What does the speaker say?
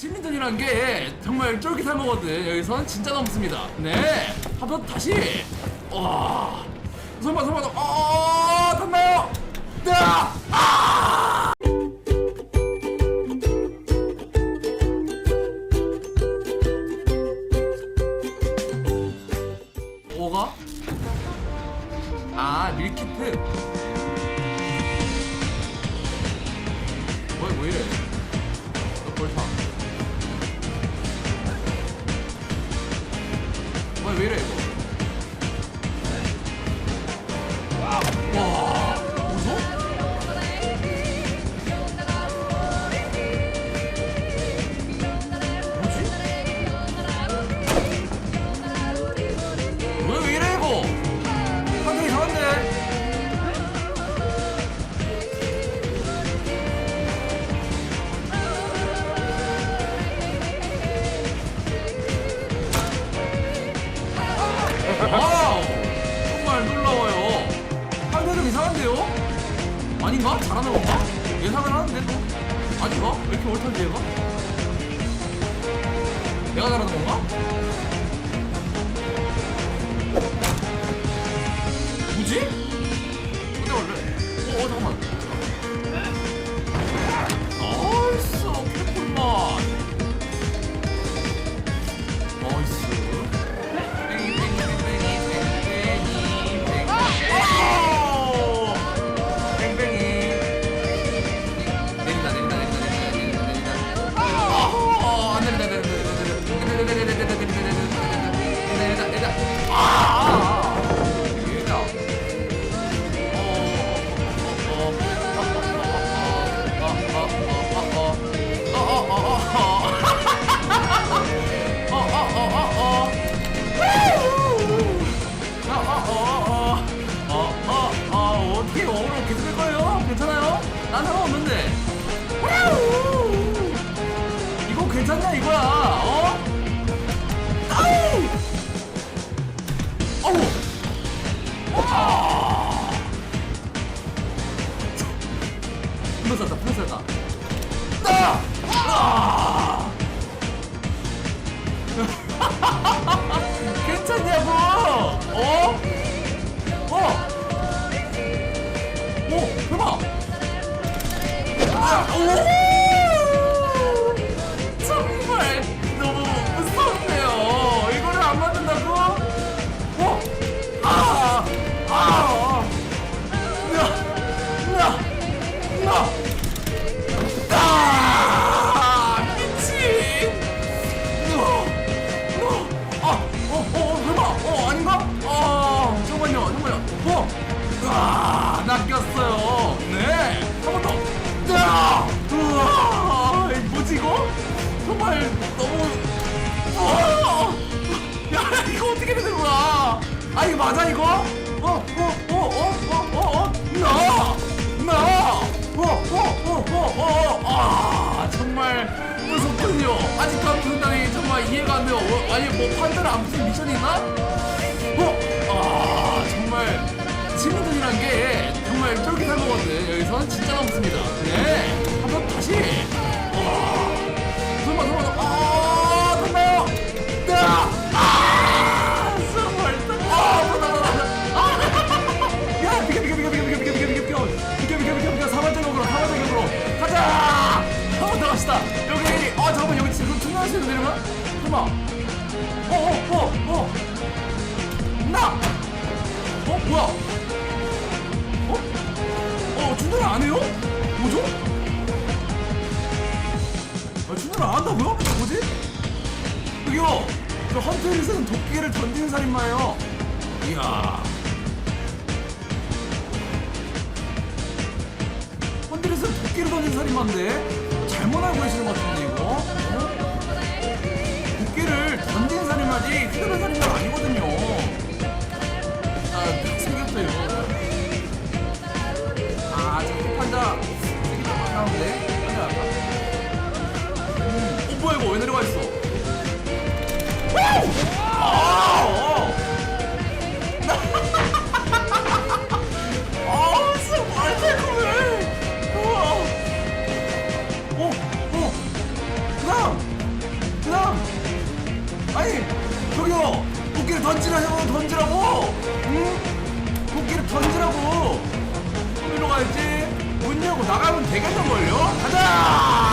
시민전이란 게 정말 쫄깃한 거거든. 여기선 진짜 넘습니다. 네. 한 번 다시. 와. 설마 설마 어 탔나요? 네. 아! 뭐가? 아 밀키트. 뭐야 뭐 이래? 너 볼타. 왜 이래 이거? 와 아닌가? 잘하는 건가? 예상을 하는데 또? 아닌가? 왜 이렇게 옳다지 얘가? 내가 잘하는 건가? 뭐지? 근데 원래 어, 어 잠깐만 따! 아! 괜찮냐고? 어? 어? 오, 대박! 아, 오! 맞아, 이거? 어, 어, 어, 어, 어, 어, 어, 나! 나! 어, 어, 어, 어, 어, 아, 정말 무섭군요. 아직도 무슨다니 정말 이해가 안 돼요. 어, 아니, 뭐, 안 무슨 미션이 있나? 어, 아, 정말 시민들이란 게 정말 쫄깃한 거거든. 여기선 진짜 넘습니다. 네, 더 갑시다. 여기, 아, 잠깐만, 여기 지금 시간 내려가? 잠깐만. 어, 어, 어, 어. 나! 어? 뭐야? 어? 어, 준호를 안 해요? 뭐죠? 아, 준호를 안 한다고요? 뭐지? 여기요! 저 헌트리스는 도끼를 던지는 살인마예요. 이야. 헌트리스는 도끼를 던지는 살인마인데? 잘못 알고 계시는 것 같은데, 이거? 어? 도끼를 던지는 살인마지, 휘두른 살인마가 아니거든요. 나가면 되겠는걸요? 가자!